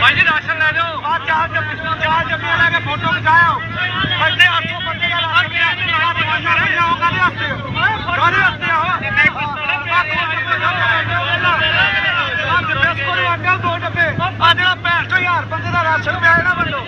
ਭਾਈ ਜੀ ਰਾਸ਼ਨ ਲੈ ਜਾਓ ਆ ਚਾਰ ਜੱਪੀ ਚਾਰ ਜੱਪੀ ਲੈ ਕੇ ਫੋਟੋ ਖਿਚਾਓ ਬੰਦੇ 800 ਬੰਦੇ ਦਾ ਰਾਸ਼ਨ ਪਿਆ ਆ ਲੈ ਜਾਓ ਵਾਸਤੇ ਕਾਹਦੇ ਵਾਸਤੇ ਆਓ ਆ ਆ ਜਿਹੜਾ 65000 ਬੰਦੇ ਦਾ ਰਾਸ਼ਨ ਪਿਆ ਇਹਨਾਂ ਵੱਲੋਂ।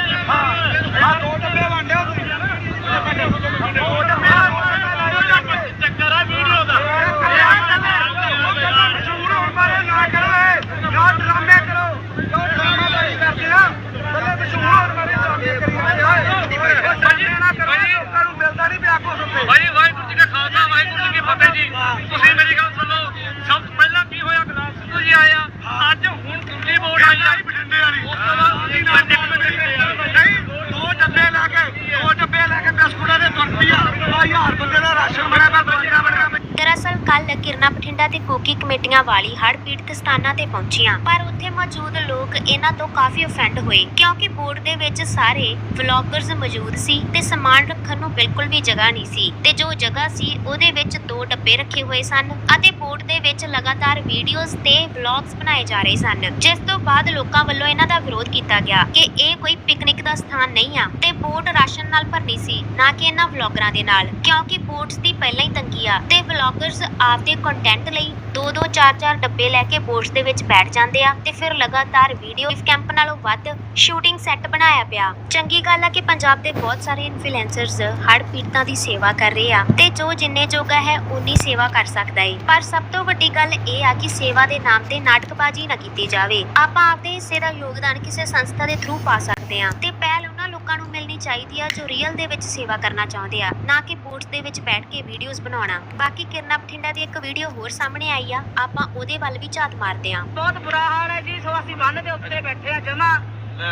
1000 ਬੰਦੇ ਦਾ ਰਾਸ਼ਨ ਬਣਿਆ ਪਿਆ ਦਵਾਈਆਂ ਬਣਿਆ ਦਰਅਸਲ ਕੱਲ ਕਿਰਨਾ ਬਠਿੰਡਾ ਤੇ ਕੋਕੀ ਕਮੇਟੀਆਂ ਵਾਲੀ ਹੜ੍ਹ ਪੀੜਤ ਸਥਾਨਾਂ ਤੇ ਪਹੁੰਚੀਆਂ। ਪਰ ਉੱਥੇ ਮੌਜੂਦ ਲੋਕ ਇਹਨਾਂ ਤੋਂ ਕਾਫੀ ਅਫੈਂਡ ਹੋਏ, ਕਿਉਂਕਿ ਬੋਰਡ ਦੇ ਵਿੱਚ ਸਾਰੇ ਵਲੌਗਰਸ ਮੌਜੂਦ ਸੀ ਤੇ ਸਮਾਨ ਰੱਖਣ ਨੂੰ ਬਿਲਕੁਲ ਵੀ ਜਗ੍ਹਾ ਨਹੀਂ ਸੀ। ਤੇ ਜੋ ਜਗ੍ਹਾ ਸੀ, ਉਹਦੇ ਵਿੱਚ ਦੋ ਡੱਬੇ ਰੱਖੇ ਹੋਏ ਸਨ ਅਤੇ ਬੋਰਡ ਦੇ ਵਿੱਚ ਲਗਾਤਾਰ ਵੀਡੀਓਜ਼ ਤੇ ਵਲੌਗਸ ਬਣਾਏ ਜਾ ਰਹੇ ਸਨ, ਜਿਸ ਤੋਂ ਬਾਅਦ ਲੋਕਾਂ ਵੱਲੋਂ ਇਹਨਾਂ ਦਾ ਵਿਰੋਧ ਕੀਤਾ ਗਿਆ ਕਿ ਇਹ ਕੋਈ ਪਿਕਨਿਕ ਦਾ ਸਥਾਨ ਨਹੀਂ ਆ। ਤੇ ਬੋਰਡ ਰਾਸ਼ਨ ਨਾਲ ਭਰਨੀ ਸੀ, ਨਾ ਕਿ ਇਹਨਾਂ ਵਲੌਗਰਾਂ ਦੇ ਨਾਲ, ਕਿਉਂਕਿ ਬੋਰਡਸ ਦੀ ਪਹਿਲਾਂ ਹੀ ਤੰਗੀ ਆ ਤੇ ਵਲੌਗਰਸ ਆਪਦੇ ਕੰਟੈਂਟ ਲਈ ਦੋ ਦੋ ਚਾਰ ਚਾਰ ਡੱਬੇ ਲੈ ਕੇ ਬੋਰਡਸ ਦੇ ਵਿੱਚ ਬੈਠ ਜਾਂਦੇ ਆ ਤੇ ਫਿਰ ਲਗਾਤਾਰ ਵੀਡੀਓ ਇਸ ਕੈਂਪ ਨਾਲੋਂ ਵੱਧ ਸ਼ੂਟਿੰਗ ਸੈੱਟ ਬਣਾਇਆ ਪਿਆ। ਚੰਗੀ ਗੱਲ ਆ ਕਿ ਪੰਜਾਬ ਦੇ ਬਹੁਤ ਸਾਰੇ ਇਨਫਲੂਐਂਸਰਸ ਹੜ੍ਹ ਪੀੜਤਾਂ ਦੀ ਸੇਵਾ ਕਰ ਰਹੇ ਆ ਤੇ ਜੋ ਜਿੰਨੇ ਜੋਗਾ ਹੈ ਉਨੀ ਸੇਵਾ ਕਰ ਸਕਦਾ ਏ। ਪਰ ਸਭ ਤੋਂ ਵੱਡੀ ਗੱਲ ਇਹ ਆ ਕਿ ਸੇਵਾ ਦੇ ਨਾਮ ਤੇ ਨਾਟਕਬਾਜ਼ੀ ਨਾ ਕੀਤੀ ਜਾਵੇ। ਆਪਾਂ ਆਪਦੇ ਹਿੱਸੇ ਦਾ ਯੋਗਦਾਨ ਕਿਸੇ ਸੰਸਥਾ ਦੇ ਥਰੂ ਪਾ ਸਕਦੇ ਆ ਤੇ ਪਹਿਲ ਉਹਨਾਂ ਲੋਕਾਂ ਨੂੰ ਮਿਲਣੀ ਚਾਹੀਦੀ ਆ ਜੋ ਰੀਅਲ ਦੇ ਵਿੱਚ ਸੇਵਾ ਕਰਨਾ ਚਾਹੁੰਦੇ ਆ ਨਾ ਕਿ ਬੋਰਡਸ ਦੇ ਵਿੱਚ ਬੈਠ ਕੇ ਵੀਡੀਓਜ਼ ਬਣਾਉਣਾ। ਬਾਕੀ ਕਿਰਨਾ ਬਠਿੰਡਾ ਦੀ ਇੱਕ ਵੀਡੀਓ ਹੋਰ ਸਾਹਮਣੇ ਆਈ ਆ ਆਪਾਂ ਉਹਦੇ ਵੱਲ ਵੀ ਝਾਤ ਮਾਰਦੇ ਆ। ਬਹੁਤ ਬੁਰਾ ਹਾਲ ਹੈ ਜੀ ਸੋ ਅਸੀਂ ਬੰਨ ਦੇ ਉੱਤੇ ਬੈਠੇ ਆ ਜਮਾ।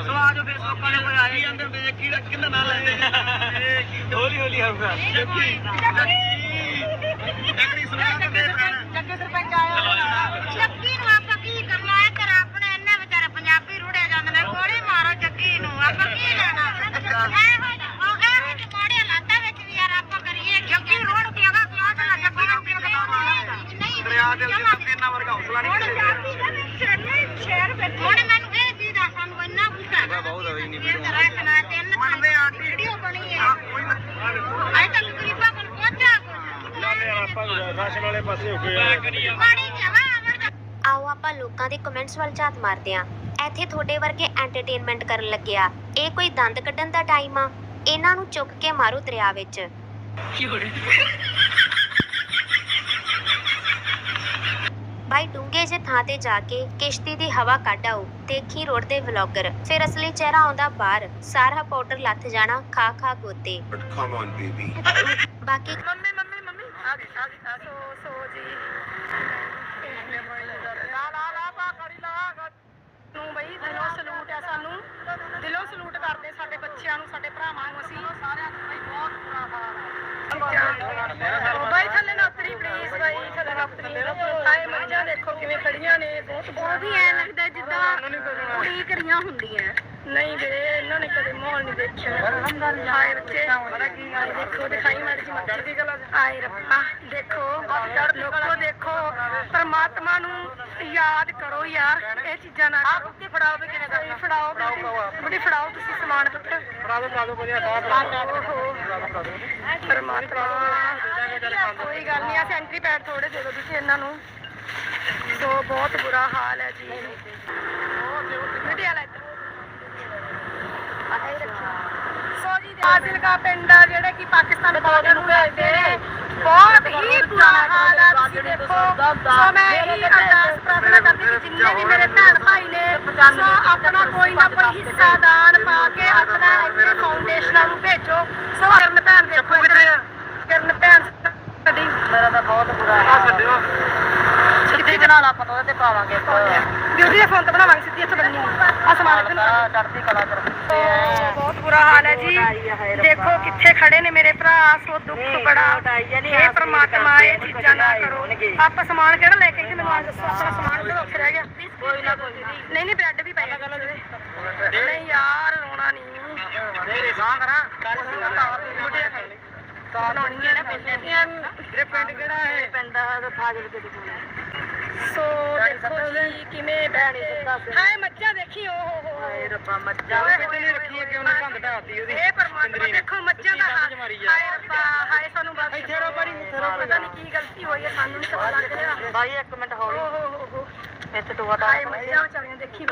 ਸੋ ਆਜੋ ਫਿਰ ਲੋਕਾਂ ਨੇ ਕੋਈ ਆਏ। ਅੰਦਰ ਦੇ ਕੀੜਾ ਕਿੰਨਾ ਨਾਲ ਲੈਂਦੇ ਹੌਲੀ ਹੌਲੀ ਆਊਗਾ। ਜੱਗੀ ਜੱਗੀ ਸੁਣਾ ਦੇ ਜੱਗੇ ਸਰਪੰਚ ਆਇਆ ਜੱਗੀ ਨੂੰ ਆਪਾਂ ਕੀ ਕਰਨਾ ਹੈ ਕਰ ਆਪਣੇ ਇੰਨੇ ਵਿਚਾਰੇ ਪੰਜਾਬੀ ਰੁੜੇ ਜਾਂਦੇ ਨੇ ਗੋਲੀ ਮਾਰੋ ਜੱਗੀ ਨੂੰ ਆਪਾਂ ਕੀ ਲੈਣਾ ਇਹੋ ਉਹ ਇਹੋ ਜਿਹੇ ਮਾੜੇ ਹਾਲਾਤਾਂ ਵਿੱਚ ਵੀ ਯਾਰ ਆਪਾਂ ਕਰੀਏ ਜੱਗੀ ਰੋਡ ਤੇ ਅਗਾ ਕਿਉਂ ਚਲਾ ਜੱਗੀ ਨੂੰ ਕਿਉਂ ਨਹੀਂ ਦਰਿਆ ਦੇ ਉੱਤੇ ਇਹਨਾਂ ਵਰਗਾ ਹੌਸਲਾ ਨਹੀਂ ਕਿਸੇ ਸ਼ਹਿਰ ਵਿੱਚ ਹੁਣ ਮੈਨੂੰ ਇਹ ਚੀਜ਼ ਦਾ ਸਾਨੂੰ ਇੰਨਾ ਗੁੱਸਾ ਹੈ ਬਹੁਤ ਹੋਈ ਨਹੀਂ ਵੀਡੀਓ। ਰੱਖਣਾ ਤਿੰਨ ਮੰਨਦੇ ਆ ਜੀ। ਵੀਡੀਓ ਬਣੀ ਹੈ। ਹਾਂ, ਕੋਈ ਨਾ ਅਜੇ ਤੱਕ ਗਰੀਬਾਂ ਕੋਲ ਪਹੁੰਚਿਆ ਰਾਸ਼ਨ ਵਾਲੇ ਪਾਸੇ ਹੋ ਗਏ ਪਾਣੀ ਜਮਾ ਅਮਰ ਆਓ ਆਪਾਂ ਲੋਕਾਂ ਦੇ ਕਮੈਂਟਸ ਵੱਲ ਝਾਤ ਮਾਰਦੇ ਆ ਇੱਥੇ ਤੁਹਾਡੇ ਵਰਗੇ ਐਂਟਰਟੇਨਮੈਂਟ ਕਰਨ ਲੱਗਿਆ ਇਹ ਕੋਈ ਦੰਦ ਕੱਢਣ ਦਾ ਟਾਈਮ ਆ। ਇਹਨਾਂ ਨੂੰ ਚੁੱਕ ਕੇ ਮਾਰੋ ਦਰਿਆ ਵਿੱਚ। ਬਾਈ ਡੂੰਘੇ ਜਿਹੇ ਥਾਂ ਤੇ ਜਾ ਕੇ ਕਿਸ਼ਤੀ ਦੀ ਹਵਾ ਕੱਢ ਆਓ ਦੇਖੀ ਰੋਡ ਦੇ ਵਲੌਗਰ ਫਿਰ ਅਸਲੀ ਚਿਹਰਾ ਆਉਂਦਾ ਬਾਹਰ। ਸਾਰਾ ਪਾਊਡਰ ਲੱਥ ਜਾਣਾ ਖਾ ਖਾ ਗੋਤੇ। But come on, baby. ਬਾਕੀ ਮੰਮੀ ਮੰਮੀ ਮੰਮੀ। ਆ ਗਈ ਆ ਗਈ ਆ ਸੋ ਸੋ ਜੀ। ਲਾ ਲਾ ਲਾ ਪਾ ਕੜੀ ਲਾ ਨੂੰ ਬਈ ਦਿਲੋਂ ਸਲੂਟ ਹੈ ਸਾਨੂੰ। ਦਿਲੋਂ ਸਲੂਟ ਕਰਦੇ ਸਾਡੇ ਬੱਚਿਆਂ ਨੂੰ ਸਾਡੇ ਭਰਾਵਾਂ ਨੂੰ ਅਸੀਂ। ਸਾਰਿਆਂ ਨੂੰ ਬਈ ਬਹੁਤ ਬੁਰਾ ਹਾਲ ਹੈ ਬਾਈ ਥੱਲੇ ਨਾ ਉਤਰੀ ਪਲੀਜ਼ ਬਾਈ ਥੱਲੇ ਨਾ ਉਤਰੀ ਆਏ ਮੱਝਾਂ ਦੇਖੋ ਕਿਵੇਂ ਖੜੀਆਂ ਬਹੁਤ ਵੀ ਐ ਲੱਗਦਾ ਜਿੱਦਾਂ ਕੁੜੀ ਕਰੀਆਂ ਹੁੰਦੀਆਂ। ਨਹੀਂ ਵੀਰੇ ਇਹਨਾਂ ਨੇ ਕਦੇ ਮਾਹੌਲ ਨਹੀਂ ਦੇਖਿਆ। ਹਾਏ ਬੱਚੇ ਹਾਏ ਦੇਖੋ ਦਿਖਾਈ ਮਾੜੀ ਜੀ ਮੱਛੀ ਦੀ ਗੱਲ ਆਏ ਰੱਬਾ ਦੇਖੋ ਲੋਕੋ ਦੇਖੋ ਪਰਮਾਤਮਾ ਨੂੰ ਯਾਦ ਕਰੋ ਯਾਰ ਇਹ ਚੀਜ਼ਾਂ ਨਾ ਆ ਬੁੱਤੀ ਫੜਾਓ ਵੀ ਕਿਵੇਂ ਕਰਨੀ? ਫੜਾਓ ਬੜੀ ਫੜਾਓ ਤੁਸੀਂ ਸਮਾਨ ਪੁੱਤਰ। ਫੜਾ ਦੋ ਫੜਾ ਦੋ ਵਧੀਆ ਓਹੋ ਪਰਮਾਤਮਾ ਕੋਈ ਗੱਲ ਨਹੀਂ ਆ ਸੈਂਟਰੀ ਪੈਡ ਥੋੜੇ ਦੇ ਦਿਓ ਤੁਸੀਂ ਇਹਨਾਂ ਨੂੰ। ਸੋ ਬਹੁਤ ਬੁਰਾ ਹਾਲ ਹੈ ਜੀ। ਬੇਟੀ ਆ ਲੈ ਇੱਧਰ। ਸੋ ਜੀ ਫਾਜ਼ਿਲਕਾ ਪਿੰਡ ਆ ਜਿਹੜੇ ਕਿ ਪਾਕਿਸਤਾਨ ਬਾਰਡਰ ਨੂੰ ਭੇਜਦੇ ਨੇ ਬਹੁਤ ਹੀ ਬੁਰਾ ਹਾਲ ਆ। ਤੁਸੀਂ ਦੇਖੋ ਸੋ ਮੈਂ ਇਹੀ ਅਰਦਾਸ ਪ੍ਰਾਰਥਨਾ ਕਰਦੀ ਕਿ ਜਿੰਨੇ ਵੀ ਮੇਰੇ ਭੈਣ ਭਾਈ ਨੇ ਸੋ ਆਪਣਾ ਕੋਈ ਨਾ ਕੋਈ ਹਿੱਸਾ ਦਾਨ ਪਾ ਕੇ ਆਪਣਾ ਇੱਥੇ ਫਾਊਂਡੇਸ਼ਨਾਂ ਨੂੰ ਭੇਜੋ। ਸੋ ਕਰਨ ਭੈਣ ਦੇਖੋ ਇੱਧਰ। ਕਰਨ ਭੈਣ ਸਾਡੀ। ਮੇਰਾ ਤਾਂ ਬਹੁਤ ਬੁਰਾ ਆ। ਛੱਡਿਓ ਕਿੱਥੇ ਜਨਾਲ ਆਪਾਂ ਉਹਦੇ ਤੇ ਪਾਵਾਂਗੇ ਬਿਊਟੀ ਦੇ ਫੋਨ ਤੇ ਬਣਾਵਾਂਗੇ ਸਿੱਧੀ ਇੱਥੇ ਬੰਨੀ ਆ ਸਮਾਨ ਇੱਧਰ ਚੜਦੀ ਕਲਾ ਕਰ ਬਹੁਤ ਬੁਰਾ ਹਾਲ ਹੈ ਜੀ। ਦੇਖੋ ਕਿੱਥੇ ਖੜੇ ਨੇ ਮੇਰੇ ਭਰਾ ਸੋ ਦੁੱਖ ਬੜਾ। ਇਹ ਪ੍ਰਮਾਤਮਾ ਇਹ ਚੀਜ਼ਾਂ ਨਾ ਕਰੋ। ਆਪਾਂ ਸਮਾਨ ਕਿਹੜਾ ਲੈ ਕੇ ਆਏ ਮੈਨੂੰ ਆਹ ਦੱਸੋ ਆਪਣਾ ਸਮਾਨ ਕਿਹੜਾ ਉੱਥੇ ਰਹਿ ਗਿਆ? ਕੋਈ ਨਾ ਕੋਈ ਨਹੀਂ ਨਹੀਂ ਬ੍ਰੈਡ ਵੀ ਪਏ ਨਹੀਂ ਯਾਰ ਰੋਣਾ ਨਹੀਂ ਤੇਰੇ ਸਾਹ ਕਰਾਂ। ਬਣਾਉਣੀ ਹੈ ਨਾ ਪਿੰਡ ਦੀਆਂ ਇਹ ਪਿੰਡ ਕਿਹੜਾ ਹੈ? ਪਿੰਡ ਫਾਜ਼ਿਲ ਕੇ ਦੀ ਸੋ ਦੇਖੋ ਜੀ ਕਿਵੇਂ ਬੈਣੀ ਹਾਏ ਮੱਝਾਂ ਦੇਖੀ ਓ ਹੋ ਹੋ ਹਾਏ ਰੱਬਾ ਮੱਝਾਂ ਕਿਤੇ ਨਹੀਂ ਰੱਖੀ ਅੱਗੇ ਉਹਨੇ ਭੰਗ ਢਾਤੀ ਉਹਦੀ। ਇਹ ਪਰਮਾਤਮਾ ਦੇਖੋ ਮੱਝਾਂ ਦਾ ਹਾਲ ਹਾਏ ਰੱਬਾ ਹਾਏ ਸਾਨੂੰ ਬਸ। ਇੱਥੇ ਰਹੋ ਬੜੀ, ਇੱਥੇ ਰਹੋ ਪਤਾ ਨਹੀਂ ਕੀ ਗਲਤੀ ਹੋਈ ਹੈ ਸਾਨੂੰ ਨਹੀਂ ਪਤਾ ਲੱਗ ਰਿਹਾ ਬਾਈ ਇੱਕ ਮਿੰਟ ਓ ਹੋ ਹੋ ਹੋ। ਇੱਥੇ ਟੋਆ ਹਾਏ ਮੱਝਾਂ ਵਿਚਾਰੀਆਂ ਦੇਖੀ